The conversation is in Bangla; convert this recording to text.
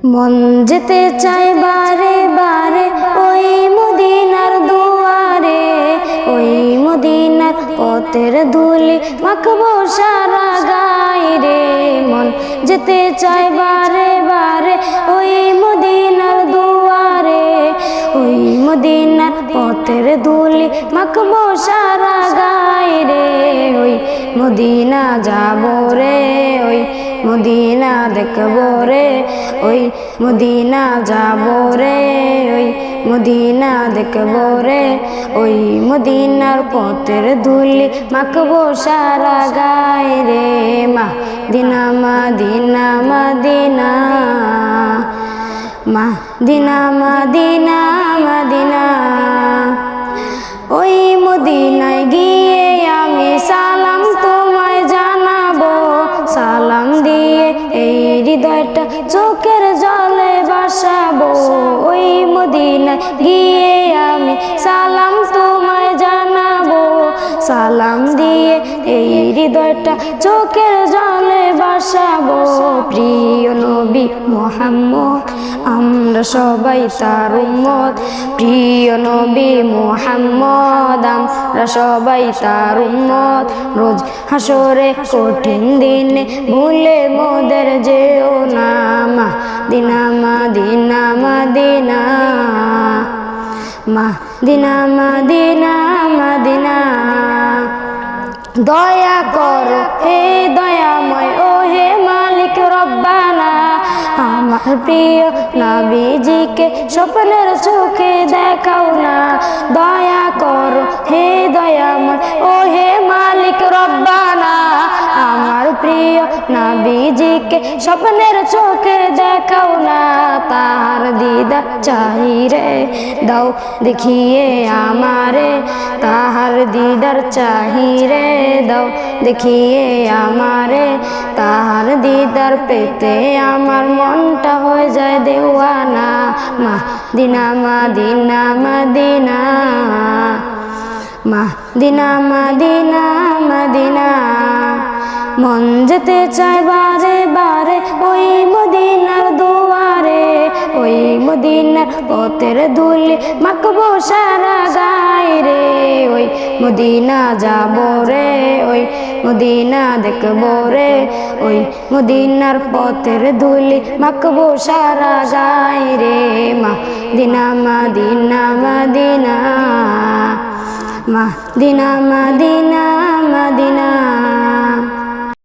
মন যেতে চাই বারে বারে, ওই মদিনার দুয়ারে, ওই মদিনার পথের ধুলি মাখবো সারা গায়ে রে। মন যেতে চাই বারে বারে, ওই মদিনার দুয়ারে, ওই মদিনার পথের ধুলি মাখবো সারা গায়ে রে। ওই মদিনা যাব রে, ওই মদিনা দেখব রে, ওই মদিনা যাব রে, ওই মদিনা দেখব রে, ওই মদিনার পথের ধুলি মাখবো সারা গায়ে রে মা দিনা মা দিনা মা দিনা মা দিনা মা দিনা মা দিনা ওই মদিনায় গিয়ে আমি সালাম তোমায় জানাব। সালাম দিয়ে এই হৃদয়টা চোখের জলে বাসাবো। প্রিয় নবী মোহাম্মদ, আমরা সবাই তার উম্মত। প্রিয় নবী মোহাম্মদ, আমরা সবাই তার উম্মত। রোজ হাসরে কঠিন দিনে ভুলে মোদের যেও না। মা মা দিনা মা দিনা মা দিনা মা দিনা। দয়া করো, হে দয়াময়, ও হে মালিক রব্বানা। আমার প্রিয় নবীজিকে স্বপ্নের চোখে দেখাও না। দয়া করো, হে দয়াময়, ও হে মালিক রব্বানা। আমার প্রিয় নবীজিকে স্বপ্নের চোখে দেখাও না। চাই রে দাও, দেখিয়ে আমারে, তাহার দিদার চাহি রে দাও, দেখিয়ে আমারে, তাহার দিদার পেতে আমার মনটা হয়ে যায় দেওয়ানা মা দিনা মা দিনা মা দিনা মা দিনা মা দিনা মা দিনা মন যেতে চায় বারে বারে পথের ধুলি মাখবো সারা গায়ে রে ওই। মদিনা যাব রে ওই। মদিনা দেখব রে ওই। মদিনার পথের ধুলি মাখবো সারা গায়ে রে। মা দিনা মা দিনা মা দিনা মা দিনা মা দিনা মা দিনা